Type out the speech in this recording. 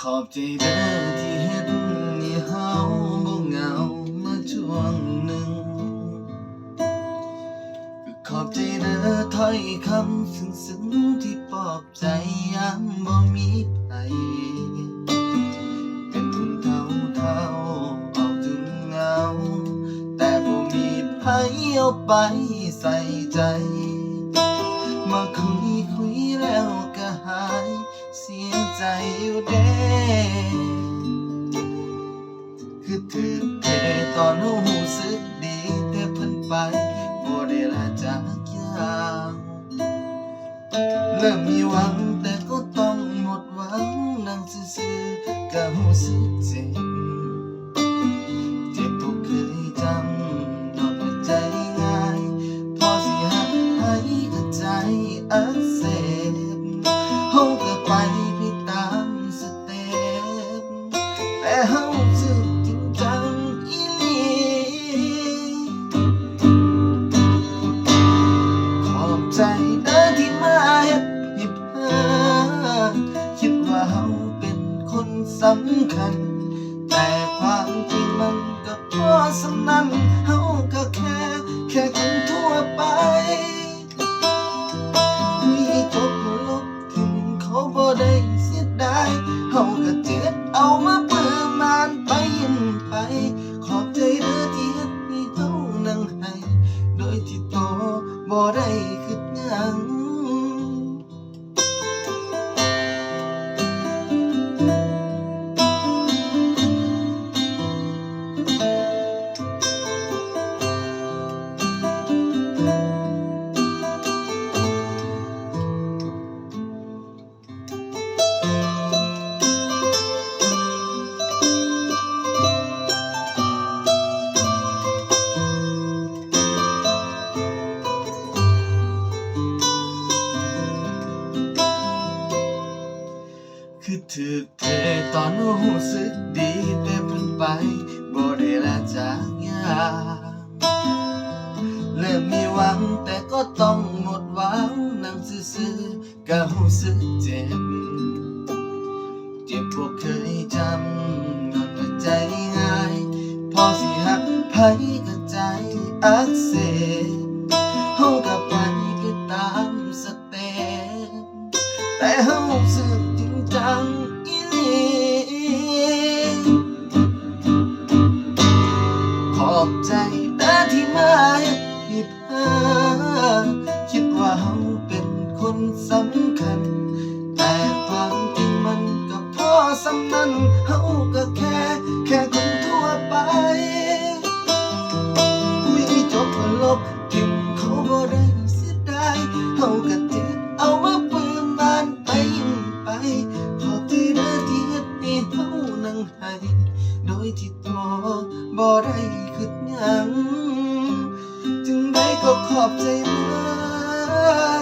ขอบใจเด้อที่เฮ็ดให้เฮาบ่เหงามาช่วงหนึ่งก็ขอบใจเด้อถ้อยคำซึ้งๆที่ปลอบใจยามบ่มีไผเป็นทุนเท่าเท่าเอาจนเหงา แต่บ่มีไผเอาไปใส่ใจ มาคุยคุ อยู่เด้คือถือเจตอนหูสึกดีแต่เพิ่นไปบ่ได้ละจากยางเริ่มมีหวังแต่ก็ต้องหมดหวังนั่งซื่อๆก็หูสึกเจ็บำคัญ แต่ความจริงมันก็พอสำนันเฮาก็แค่ แค่คนทั่วไปคุยจบลบทิ้งเขาบ่ได้เสียดายเฮาก็เจ็บเอามาเปิดมานไปยิ้มไป ขอบใจเด้อที่เฮ็ดให้เฮานั่งให้ โดยที่โตบ่ได้ คือถึกเทตอนรู้สึกดีแต่เพิ่นไปบ่ได้ละจากยาเริ่มมีหวังแต่ก็ต้องหมดหวังนั่งซื่อๆก็รู้สึกเจ็บ เจ็บบ่เคยจำนอนหัวใจง่าย พอสิหักไผก็ใจอักเสบเฮาก็ไปไปตามสเต็ปแต่เฮาสึก จังอีลีขอบใจเด้อที่มาเฮ็ดให้เพิ่นคิดว่าเฮาเป็นคนสำคัญ แต่ความจริงมันก็พอสำนันเฮา ให้โดยที่ตัวบ่ได้คืดหยัง จึงได้ก็ขอบใจมา